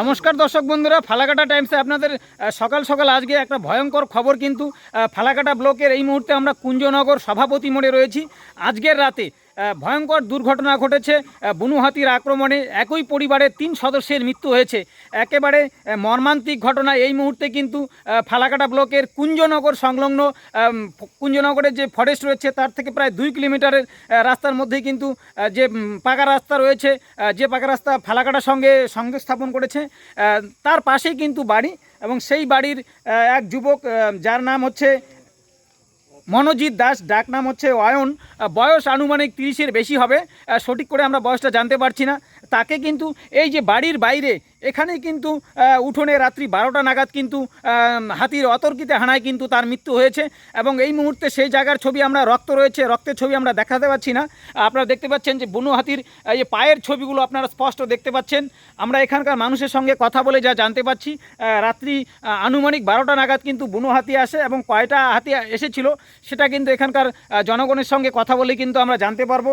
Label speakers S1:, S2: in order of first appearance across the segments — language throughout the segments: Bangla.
S1: নমস্কার দর্শক বন্ধুরা, ফালাকাটা টাইমসে আপনাদের সকাল সকাল আজকে একটা ভয়ঙ্কর খবর কিন্তু ফালাকাটা ব্লকের এই মুহূর্তে আমরা কুঞ্জনগর সভাপতি মোড়ে রয়েছি। আজকের রাতে ভয়ঙ্কর দুর্ঘটনা ঘটেছে। বুনু হাতির আক্রমণে একই পরিবারের তিন সদস্যের মৃত্যু হয়েছে। একেবারে মর্মান্তিক ঘটনা এই মুহূর্তে কিন্তু ফালাকাটা ব্লকের কুঞ্জনগর সংলগ্ন কুঞ্জনগরের যে ফরেস্ট রয়েছে, তার থেকে প্রায় দুই কিলোমিটারের রাস্তার মধ্যেই কিন্তু যে পাকা রাস্তা রয়েছে যে পাকা রাস্তা ফালাকাটার সঙ্গে সঙ্গে স্থাপন করেছে তার পাশেই কিন্তু বাড়ি এবং সেই বাড়ির এক যুবক যার নাম হচ্ছে মনোজিৎ দাস, ডাক নাম হচ্ছে অয়ন। বয়স আনুমানিক তিরিশের বেশি হবে। সঠিক করে আমরা বয়সটা জানতে পারছি না। তাকে কিন্তু এই যে বাড়ির বাইরে এখানে কিন্তু উঠোনে রাত্রি বারোটা নাগাদ কিন্তু হাতির অতর্কিতে হানায় কিন্তু তার মৃত্যু হয়েছে। এবং এই মুহূর্তে সেই জায়গার ছবি আমরা, রক্ত রয়েছে, রক্তের ছবি আমরা দেখাতে পাচ্ছি না। আপনারা দেখতে পাচ্ছেন যে বুনো হাতির, এই পায়ের ছবিগুলো আপনারা স্পষ্ট দেখতে পাচ্ছেন। আমরা এখানকার মানুষের সঙ্গে কথা বলে যা জানতে পাচ্ছি রাত্রি আনুমানিক বারোটা নাগাদ কিন্তু বুনো হাতি আসে এবং কয়টা হাতি এসেছিল সেটা কিন্তু এখানকার জনগণের সঙ্গে কথা বলে কিন্তু আমরা জানতে পারব।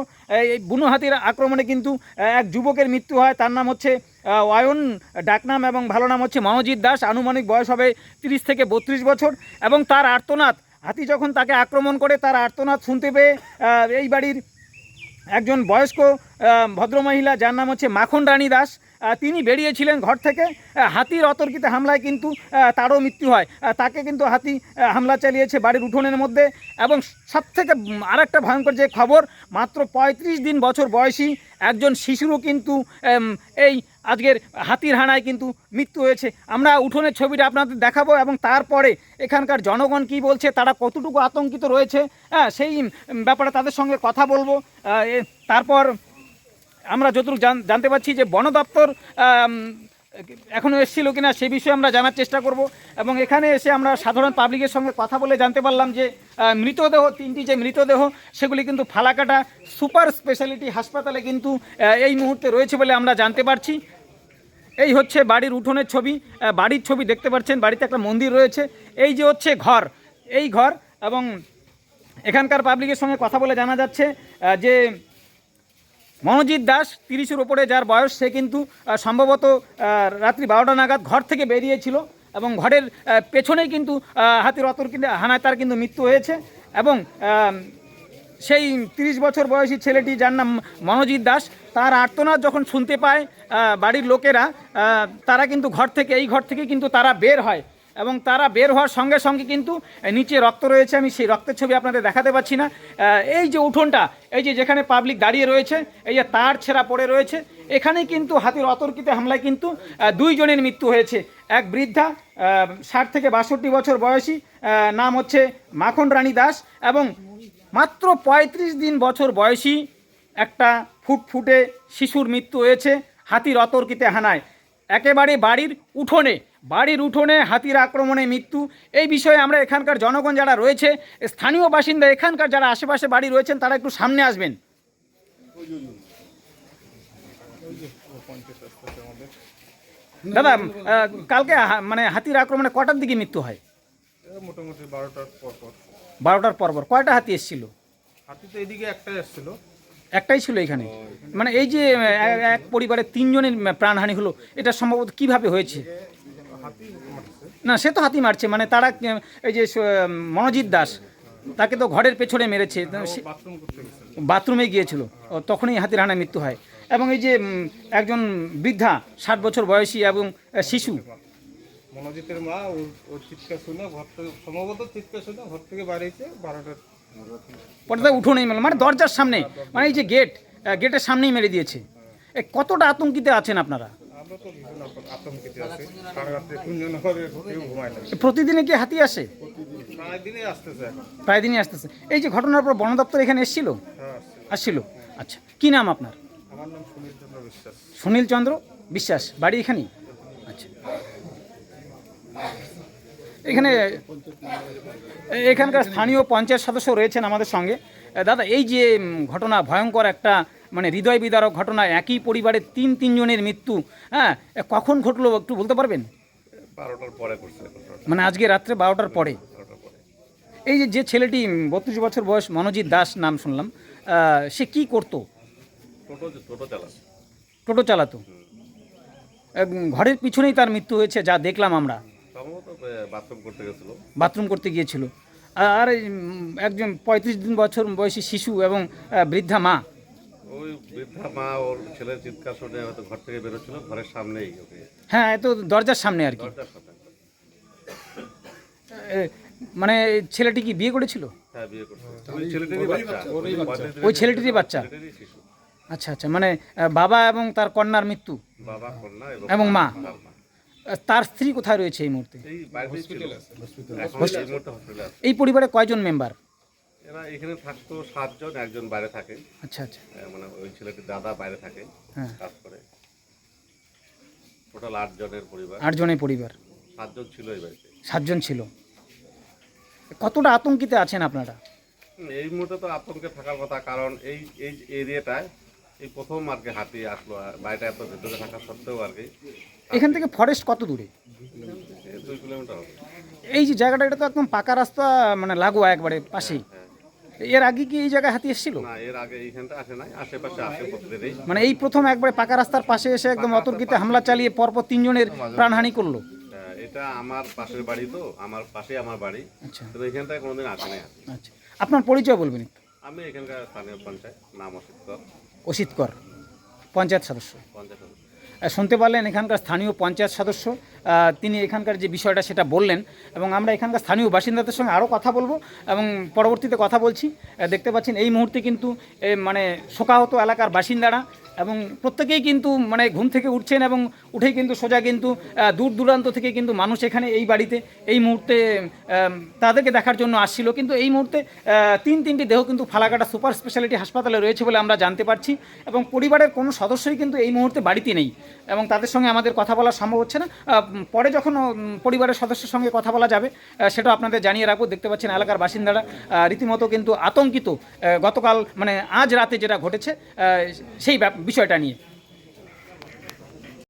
S1: এই বুনো হাতির আক্রমণে কিন্তু এক যুবকের মৃত্যু হয়, তার নাম হচ্ছে ওয়ায়ন ডাকনাম এবং ভালো নাম হচ্ছে মনোজিৎ দাস। আনুমানিক বয়স হবে তিরিশ থেকে বত্রিশ বছর এবং তার আর্তনাদ, হাতি যখন তাকে আক্রমণ করে, তার আর্তনাদ শুনতে পেয়ে এই বাড়ির একজন বয়স্ক ভদ্রমহিলা, যার নাম হচ্ছে মাখন রানী দাস তিনি বেরিয়েছিলেন ঘর থেকে। হাতির অতর্কিত হামলায় কিন্তু তারও মৃত্যু হয়। তাকে কিন্তু হাতি হামলা চালিয়েছে বাড়ির উঠোনের মধ্যে। এবং সব থেকে আর একটা ভয়ঙ্কর যে খবর, মাত্র পঁয়ত্রিশ দিন বছর বয়সী একজন শিশুরও কিন্তু এই আজকের হাতির হানায় কিন্তু মৃত্যু হয়েছে। আমরা উঠোনের ছবিটা আপনাদের দেখাবো এবং তারপরে এখানকার জনগণ কি বলছে, তারা কতটুকু আতঙ্কিত রয়েছে হ্যাঁ সেই ব্যাপারে তাদের সঙ্গে কথা বলব। তারপর আমরা যতটুকু জানতে পারছি যে বন দপ্তর এখনও এসেছিল কিনা সে বিষয়ে আমরা জানার চেষ্টা করব। এবং এখানে এসে আমরা সাধারণ পাবলিকের সঙ্গে কথা বলে জানতে পারলাম যে মৃতদেহ, তিনটি যে মৃতদেহ, সেগুলি কিন্তু ফালাকাটা সুপার স্পেশালিটি হাসপাতালে কিন্তু এই মুহূর্তে রয়েছে বলে আমরা জানতে পারছি। এই হচ্ছে বাড়ির উঠোনের ছবি। বাড়ির ছবি দেখতে পাচ্ছেন, বাড়িতে একটা মন্দির রয়েছে। এই যে হচ্ছে ঘর, এই ঘর এবং এখানকার পাবলিকের সঙ্গে কথা বলে জানা যাচ্ছে যে মনোজিৎ দাস তিরিশের ওপরে, যার বয়স সে কিন্তু সম্ভবত রাত্রি বারোটা নাগাদ ঘর থেকে বেরিয়েছিল এবং ঘরের পেছনেই কিন্তু হাতির অতর্কিত হানায় তার কিন্তু মৃত্যু হয়েছে এবং সেই তিরিশ বছর বয়সী ছেলেটি, যার নাম মনোজিৎ দাস, তার আর্তনাদ যখন শুনতে পায় বাড়ির লোকেরা তারা কিন্তু ঘর থেকে, এই ঘর থেকে কিন্তু তারা বের হয়। এবং তারা বের হওয়ার সঙ্গে সঙ্গে কিন্তু নিচে রক্ত রয়েছে। আমি সেই রক্তের ছবি আপনাদের দেখাতে পাচ্ছি না। এই যে উঠোনটা, এই যে যেখানে পাবলিক দাঁড়িয়ে রয়েছে, এই যে তার ছেঁড়া পড়ে রয়েছে, এখানেই কিন্তু হাতির অতর্কিত হামলায় কিন্তু দুইজনের মৃত্যু হয়েছে। এক বৃদ্ধা ষাট থেকে বাষট্টি বছর বয়সী নাম হচ্ছে মাখন রানী দাস এবং মাত্র পঁয়ত্রিশ দিন বছর বয়সী একটা ফুটফুটে শিশুর মৃত্যু হয়েছে হাতির অতর্কিতে হানায়। একেবারে বাড়ির উঠোনে বাড়ির উঠোনে হাতির আক্রমণে মৃত্যু। এই বিষয়ে আমরা এখানকার জনগণ যারা রয়েছে স্থানীয় বাসিন্দা এখানকার যারা আশেপাশে বাড়ি রয়েছেন তারা একটু সামনে আসবেন। দাদা কালকে মানে হাতির আক্রমণে কটার দিকে মৃত্যু হয়?
S2: মোটামুটি বারোটার পর পর।
S1: বারোটার পর পর। কয়টা হাতি এসেছিল?
S2: হাতি তো এদিকে একটাই আসছিল
S1: একটাই ছিল এখানে? মানে এই যে এক- পরিবারের তিনজনের প্রাণহানি হলো এটা সম্ভবত কীভাবে হয়েছে? না সে তো হাতি মারছে মানে তারা এই যে মনোজিৎ দাস তাকে তো ঘরের পেছনে মেরেছে।
S2: বাথরুম
S1: গিয়েছিল। তখনই হাতির হানায় মৃত্যু হয়। এবং এই যে একজন বৃদ্ধা ষাট বছর বয়সী এবং শিশু।
S2: মনোজিতের মা ওর চিৎকার শুনে ঘর থেকে সম্ভবত চিৎকার শুনে ঘর থেকে বাড়িয়েছে বারোটার
S1: পর্দা উঠোনেই মেলো মানে দরজার সামনে মানে এই যে গেট গেটের সামনেই মেরে দিয়েছে। কতটা আতঙ্কিতে আছেন আপনারা? প্রতিদিনে কি হাতি আসে?
S2: প্রায়
S1: দিনই আসতেছে এই যে ঘটনার পর বন দপ্তর এখানে এসেছিল?
S2: হ্যাঁ
S1: আসছিল। আচ্ছা কি নাম আপনার?
S2: সুনীল চন্দ্র বিশ্বাস।
S1: সুনীল চন্দ্র বিশ্বাস বাড়ি এখানেই? আচ্ছা। এখানে এখানকার স্থানীয় পঞ্চায়েত সদস্য রয়েছেন আমাদের সঙ্গে। দাদা এই যে ঘটনা ভয়ঙ্কর একটা মানে হৃদয় বিদারক ঘটনা একই পরিবারের তিন তিনজনের মৃত্যু হ্যাঁ কখন ঘটলো একটু বলতে পারবেন?
S2: বারোটার পরে
S1: মানে আজকে রাত্রে বারোটার পরে। এই যে যে ছেলেটি বত্রিশ বছর বয়স মনোজিৎ দাস নাম শুনলাম সে কি করতো?
S2: টোটো
S1: চালাতো। ঘরের পিছনেই তার মৃত্যু হয়েছে যা দেখলাম আমরা।
S3: বাথরুম করতে
S1: গিয়েছিল। আর- একজন পঁয়ত্রিশ দিন বছর বয়সী শিশু এবং বৃদ্ধা মা
S3: ওই বৃদ্ধা মা ওর ছেলের চিৎকার শুনে হয়তো ঘর থেকে বেরোচ্ছিল ঘরের সামনেই ওকে।
S1: হ্যাঁ এ তো দরজার সামনে আর কি।
S3: দরজার সামনে।
S1: এ, মানে ছেলেটি কি বিয়ে করেছিল?
S3: হ্যাঁ বিয়ে করছে। ওই ছেলেটারই বাচ্চা।
S1: ওই ছেলেটিরই বাচ্চা।
S3: ছেলেটারই শিশু।
S1: আচ্ছা আচ্ছা মানে আহ, বাবা এবং তার কন্যার মৃত্যু?
S3: বাবা কন্যা
S1: এবং মা।
S3: তার মা।
S1: আহ, তার স্ত্রী কোথায় রয়েছে এই মুহূর্তে?
S3: এই বাইরেই ছিল। এখন এই মুহূর্তে হসপিটালে আছে।
S1: এই পরিবারে কয়জন মেম্বার?
S3: এরা এখানে থাকতো সাতজন একজন বাইরে থাকে।
S1: আচ্ছা আচ্ছা।
S3: মানে ওই ছেলেটির দাদা বাইরে থাকে
S1: হ্যাঁ।
S3: কাজ করে। টোটাল আট জনের পরিবার।
S1: আটজনের পরিবার।
S3: সাতজন ছিল এই বাড়িতে।
S1: সাতজন ছিল। কতটা আতঙ্কিতে আছেন আপনারা?
S3: হুম, এই মুহূর্তে তো আতঙ্কে থাকার কথা কারণ এই এই এরিয়াটায় এই প্রথম আর কি হাতি আসলো আর বাড়িটা এত ভেতরে থাকা সত্ত্বেও আর কি
S1: এখান থেকে ফরেস্ট কত দূরে?
S3: এই দুই কিলোমিটার হবে।
S1: এই যে জায়গাটা এটা তো একদম পাকা রাস্তা মানে লাগোয়া একবারে পাশেই। এর আগে কি এই জায়গায় হাতি এসেছিল?
S3: না এর আগে এইখানটা আসে নাই আশেপাশে আসে প্রতিদিনই
S1: মানে এই প্রথম একবারে পাকা রাস্তার পাশে এসে একদম অতর্কিতে হামলা চালিয়ে পরপর তিনজনের প্রাণহানি করল।
S3: এটা আমার পাশের বাড়ি তো আমার পাশে আমার বাড়ি।
S1: আচ্ছা।
S3: তো এইখানটায় কোনোদিন আসে নাই
S1: আচ্ছা। আপনার পরিচয় বলবেন একটু?
S3: আমি এখানকার স্থানীয় পঞ্চায়েত নাম অসিত কর।
S1: অসিত কর পঞ্চায়েত সদস্য।
S3: পঞ্চায়েত সদস্য।
S1: শুনতে পারলেন এখানকার স্থানীয় পঞ্চায়েত সদস্য। তিনি এখানকার যে বিষয়টা সেটা বললেন এবং আমরা এখানকার স্থানীয় বাসিন্দাদের সঙ্গে আরও কথা বলব এবং পরবর্তীতে কথা বলছি। দেখতে পাচ্ছেন এই মুহূর্তে কিন্তু মানে শোকাহত এলাকার বাসিন্দারা এবং প্রত্যেকেই কিন্তু মানে ঘুম থেকে উঠছেন এবং উঠেই কিন্তু সোজা কিন্তু দূর দূরান্ত থেকে কিন্তু মানুষ এখানে এই বাড়িতে, এই মুহূর্তে তাদেরকে দেখার জন্য আসছিল। কিন্তু এই মুহূর্তে তিন তিনটি দেহ কিন্তু ফালাকাটা সুপার স্পেশালিটি হাসপাতালে রয়েছে বলে আমরা জানতে পারছি এবং পরিবারের কোনো সদস্যই কিন্তু এই মুহূর্তে বাড়িতে নেই এবং তাদের সঙ্গে আমাদের কথা বলা সম্ভব হচ্ছে না। পরে যখন পরিবারের সদস্যের সঙ্গে কথা বলা যাবে সেটা আপনাদের জানিয়ে রাখব। দেখতে পাচ্ছেন এলাকার বাসিন্দারা রীতিমতো কিন্তু আতঙ্কিত গতকাল মানে আজ রাতে যেটা ঘটেছে সেই বিষয়টা নিয়ে।